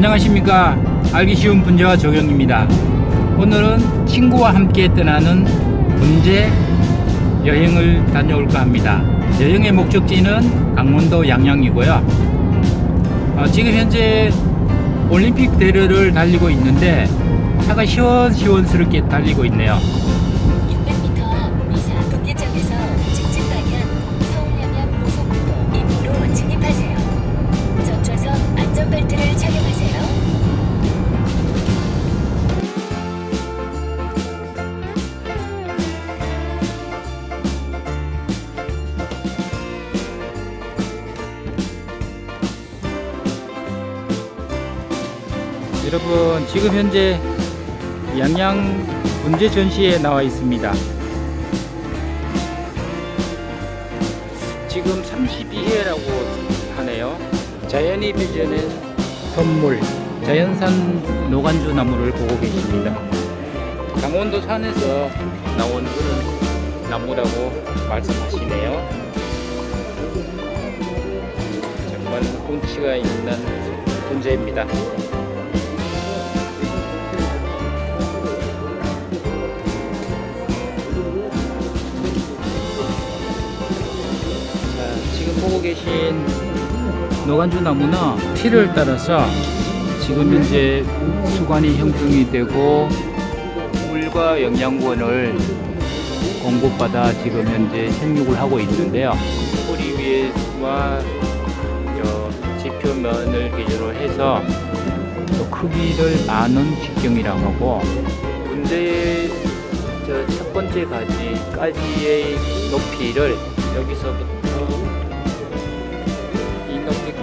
안녕하십니까? 알기 쉬운 분재와 조경입니다. 오늘은 친구와 함께 떠나는 분재 여행을 다녀올까 합니다. 여행의 목적지는 강원도 양양이고요. 어, 지금 현재 올림픽 대로를 달리고 있는데 차가 시원시원스럽게 달리고 있네요 여러분 지금 현재 양양 분재 전시에 나와 있습니다. 지금 32회라고 하네요. 자연이 빚어낸 선물 자연산 노간주 나무를 보고 계십니다. 강원도 산에서 나온 그런 나무라고 말씀하시네요. 정말 운치가 있는 분재입니다. 계신 노간주 나무는 피를 따라서 지금 현재 수관이 형성이 되고 물과 영양분을 공급받아 지금 현재 생육을 하고 있는데요. 뿌리 위에와 저 지표면을 기준으로 해서 또 크기를 아는 직경이라고 하고 저첫 번째 가지까지의 높이를 여기서부터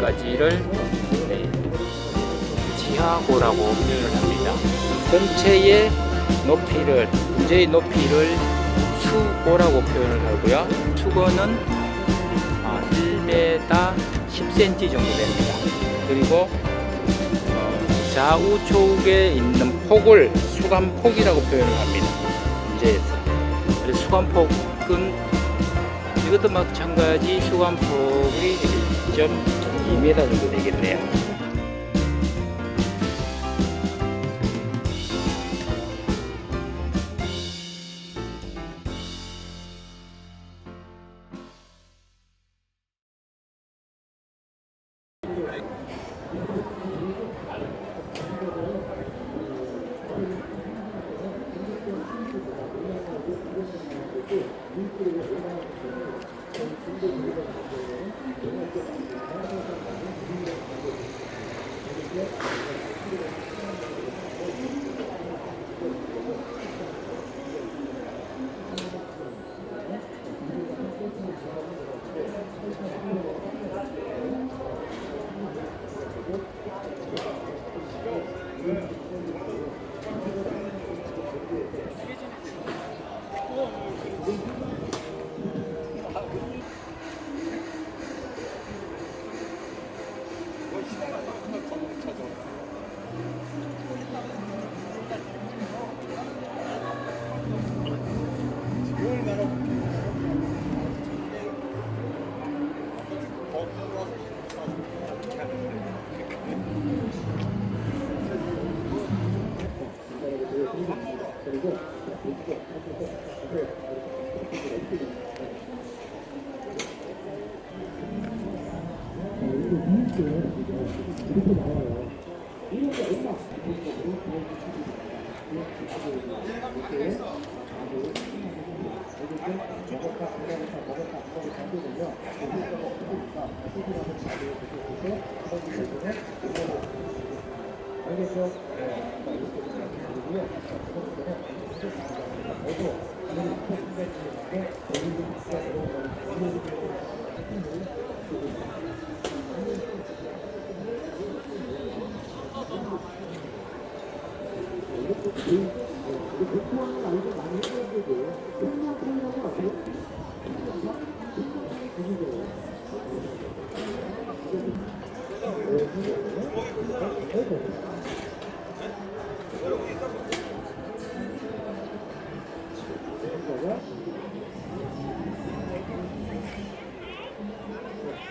이 높이까지를 네, 지하고라고 표현을 합니다. 전체의 높이를 문제의 높이를 수고라고 표현을 하고요. 수고는 아, 1m 10cm 정도 됩니다. 그리고 어, 좌우측에 있는 폭을 수간폭이라고 표현을 합니다. 문제에서. 그래서 수간폭은 이것도 마찬가지 수간폭이 1.2m 정도 되겠네요. 알겠죠? 네. 그리고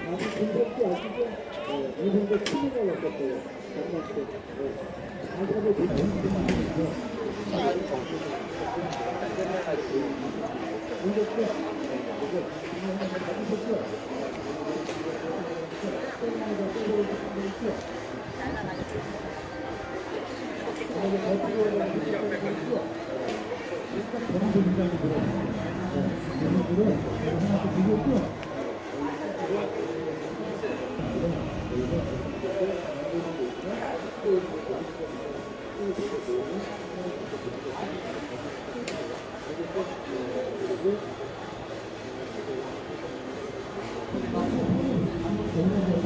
아주 공격도 아시죠? 네, 인생도 취미가 없었 고요. 한번 보면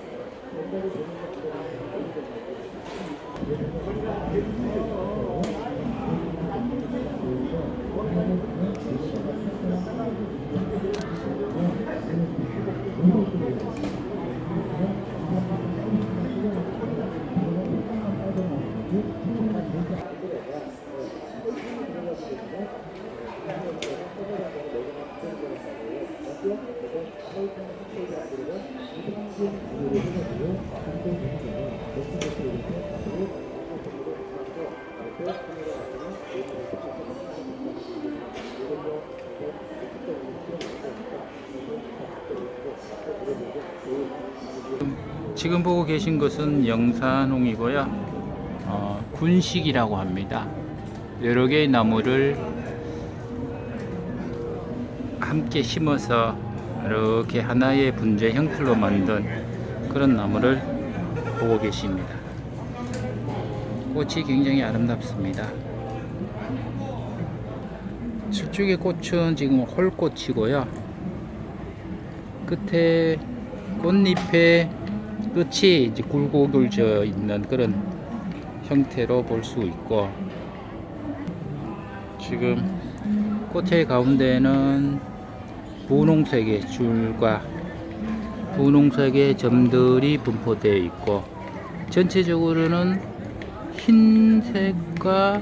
지금 보고 계신 것은 영산홍이고요. 어, 군식이라고 합니다. 여러 개의 나무를 함께 심어서 이렇게 하나의 분재 형태로 만든 그런 나무를 보고 계십니다. 꽃이 굉장히 아름답습니다. 저쪽의 꽃은 지금 홀꽃이고요. 끝에 꽃잎의 끝이 이제 굴곡을져 있는 그런 형태로 볼 수 있고 지금 꽃의 가운데는 분홍색의 줄과 분홍색의 점들이 분포되어 있고 전체적으로는 흰색과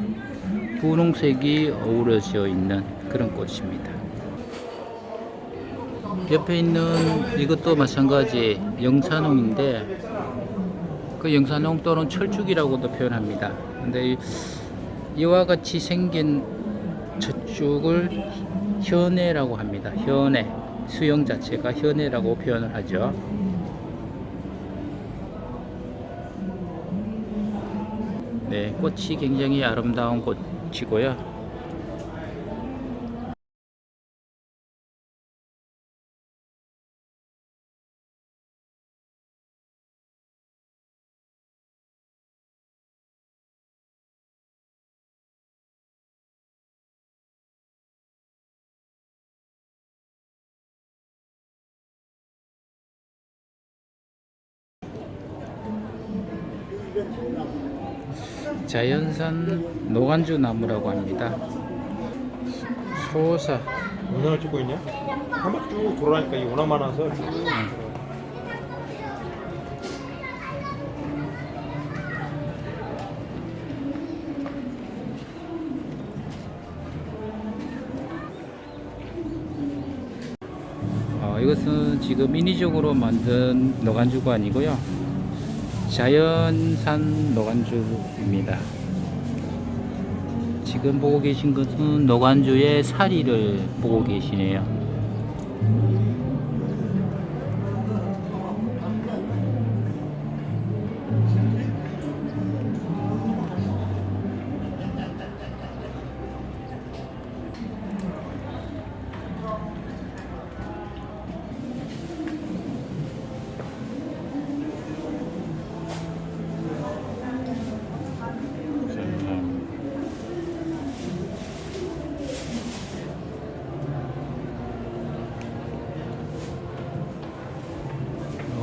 분홍색이 어우러져 있는 그런 꽃입니다. 옆에 있는 이것도 마찬가지 영산홍인데 그 영산홍 또는 철쭉이라고도 표현합니다. 근데 이- 이와 같이 생긴 저쪽을 현해라고 합니다. 현해 수영 자체가 현해라고 표현을 하죠. 네, 꽃이 굉장히 아름다운 꽃이고요. 자연산 노간주 나무라고 합니다. 소사 영상을 찍고 있냐? 한 바퀴 쭉 돌아가니까 이 워낙 많아서 쭉 어, 이것은 지금 인위적으로 만든 노간주가 아니고요. 자연산 노간주입니다. 지금 보고 계신 것은 노간주의 사리를 보고 계시네요.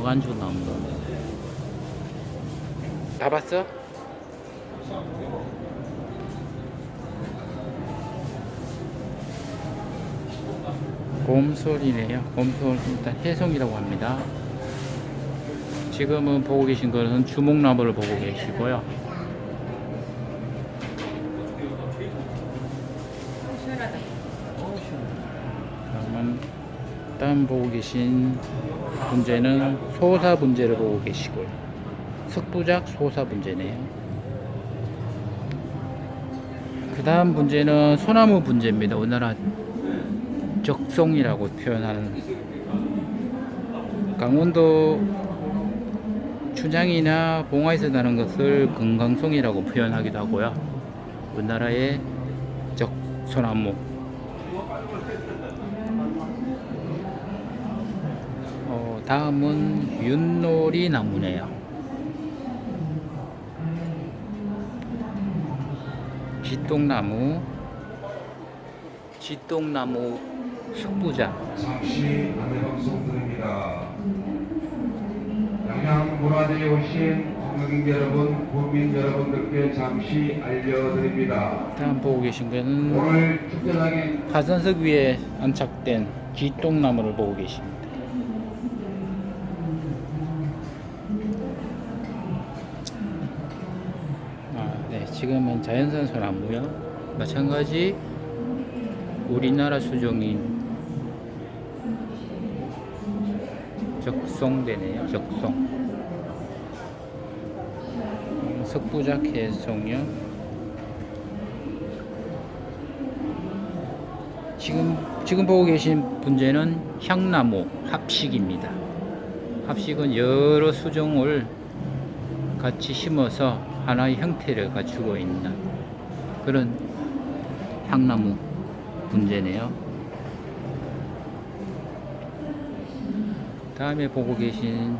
노간주 나무. 다 봤어? 곰솔이네요. 곰솔 일단 해송이라고 합니다. 지금은 보고 계신 것은 주목나무를 보고 계시고요. 다음은 다음 보고 계신 분재는 소사 분재를 보고 계시고요. 석부작 소사 분재네요. 그 다음 분재는 소나무 분재입니다. 우리나라 적송이라고 표현하는 강원도 춘향이나 봉화에서 나는 것을 금강송이라고 표현하기도 하고요. 우리나라의 적소나무 어, 다음은 윷놀이 나무네요. 지똥나무, 지똥나무 숙부자. 잠시 안내방송 드립니다. 양양문화재에 오신 관광객 여러분, 국민 여러분들께 잠시 알려드립니다. 다음 보고 계신 거는 오늘 특별하게 화산석 위에 안착된 기똥나무를 보고 계십니다. 지금은 자연산 소 나무요. 마찬가지 우리나라 수종인 적송되네요. 적송. 음, 석부작 해송요. 지금 지금 보고 계신 분재는 향나무 합식입니다. 합식은 여러 수종을 같이 심어서 하나의 형태를 갖추고 있는 그런 향나무 분재네요. 다음에 보고 계신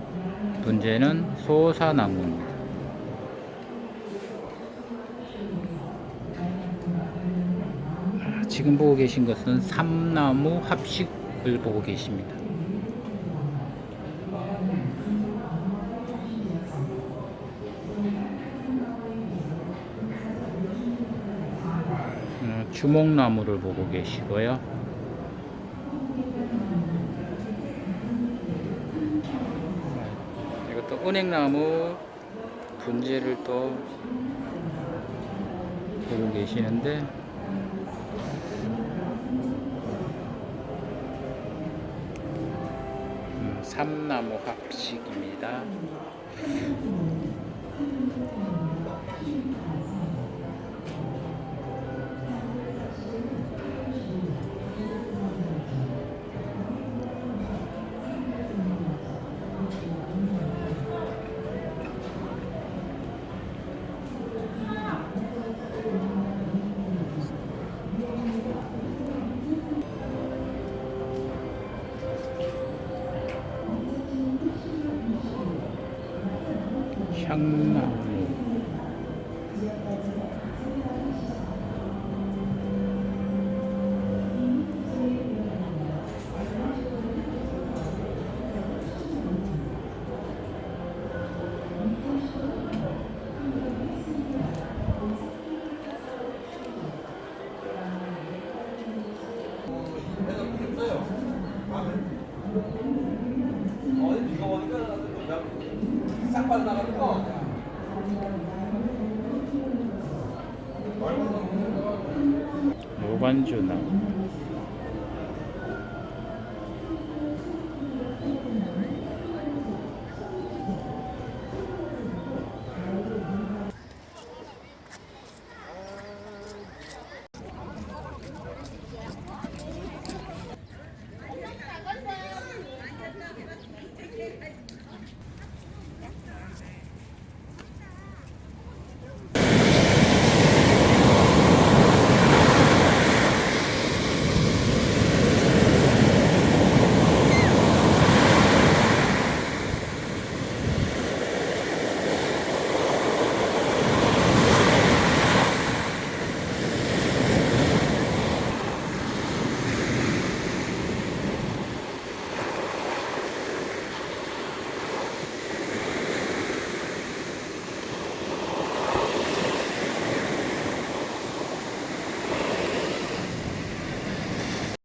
분재는 소사나무입니다. 지금 보고 계신 것은 삼나무 합식을 보고 계십니다. 어, 주목나무를 보고 계시고요. 이것도 은행나무 분재를 또 보고 계시는데 음, 삼나무 합식입니다. 향